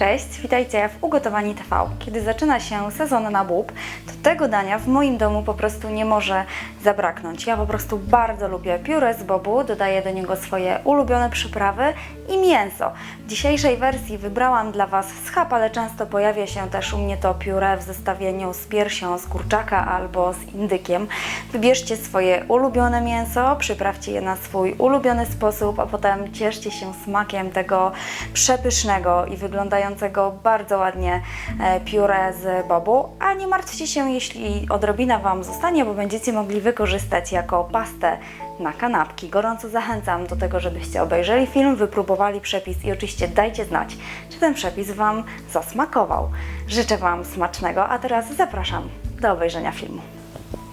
Cześć, witajcie w Ugotowani TV. Kiedy zaczyna się sezon na bób, to tego dania w moim domu po prostu nie może zabraknąć. Ja po prostu bardzo lubię pióre z bobu, dodaję do niego swoje ulubione przyprawy i mięso. W dzisiejszej wersji wybrałam dla Was schab, ale często pojawia się też u mnie to pióre w zestawieniu z piersią z kurczaka albo z indykiem. Wybierzcie swoje ulubione mięso, przyprawcie je na swój ulubiony sposób, a potem cieszcie się smakiem tego przepysznego i wyglądającego bardzo ładnie e, pióre z bobu. A nie martwcie się, jeśli odrobina Wam zostanie, bo będziecie mogli wykorzystać jako pastę na kanapki. Gorąco zachęcam do tego, żebyście obejrzeli film, wypróbowali przepis i oczywiście dajcie znać, czy ten przepis Wam zasmakował. Życzę Wam smacznego, a teraz zapraszam do obejrzenia filmu.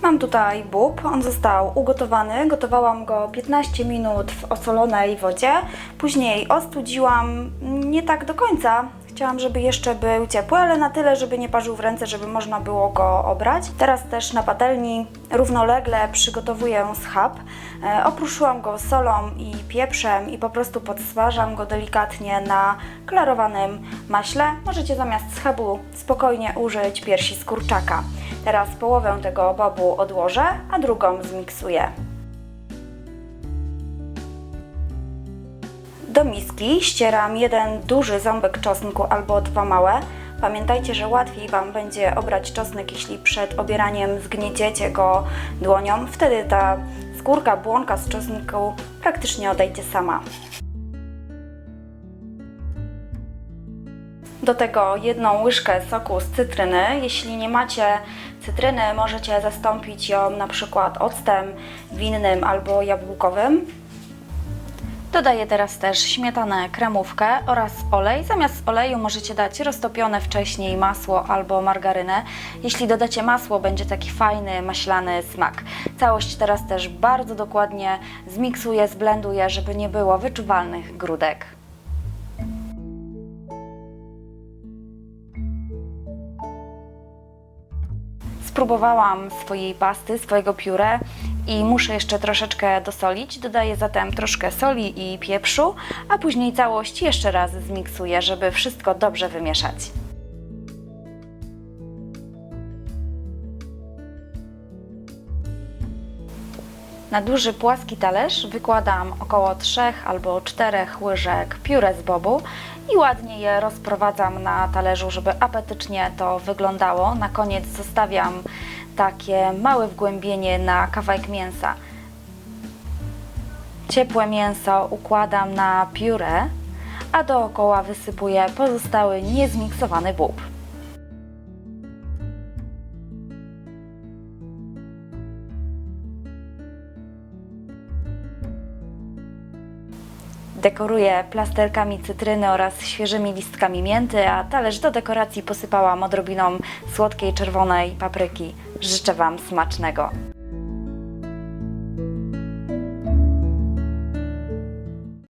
Mam tutaj bób, on został ugotowany. Gotowałam go 15 minut w osolonej wodzie. Później ostudziłam nie tak do końca. Chciałam, żeby jeszcze był ciepły, ale na tyle, żeby nie parzył w ręce, żeby można było go obrać. Teraz też na patelni równolegle przygotowuję schab. E, opruszyłam go solą i pieprzem i po prostu podsmażam go delikatnie na klarowanym maśle. Możecie zamiast schabu spokojnie użyć piersi z kurczaka. Teraz połowę tego bobu odłożę, a drugą zmiksuję. Do miski ścieram jeden duży ząbek czosnku albo dwa małe. Pamiętajcie, że łatwiej Wam będzie obrać czosnek, jeśli przed obieraniem zgnieciecie go dłonią. Wtedy ta skórka, błonka z czosnku praktycznie odejdzie sama. Do tego jedną łyżkę soku z cytryny. Jeśli nie macie cytryny, możecie zastąpić ją na przykład octem winnym albo jabłkowym. Dodaję teraz też śmietanę kremówkę oraz olej. Zamiast oleju możecie dać roztopione wcześniej masło albo margarynę. Jeśli dodacie masło, będzie taki fajny, maślany smak. Całość teraz też bardzo dokładnie zmiksuję, zblenduję, żeby nie było wyczuwalnych grudek. Spróbowałam swojej pasty, swojego pióre i muszę jeszcze troszeczkę dosolić. Dodaję zatem troszkę soli i pieprzu, a później całość jeszcze raz zmiksuję, żeby wszystko dobrze wymieszać. Na duży płaski talerz wykładam około 3 albo 4 łyżek pióre z bobu i ładnie je rozprowadzam na talerzu, żeby apetycznie to wyglądało. Na koniec zostawiam takie małe wgłębienie na kawałek mięsa. Ciepłe mięso układam na pióre, a dookoła wysypuję pozostały niezmiksowany bób. Dekoruję plasterkami cytryny oraz świeżymi listkami mięty, a talerz do dekoracji posypałam odrobiną słodkiej czerwonej papryki. Życzę Wam smacznego.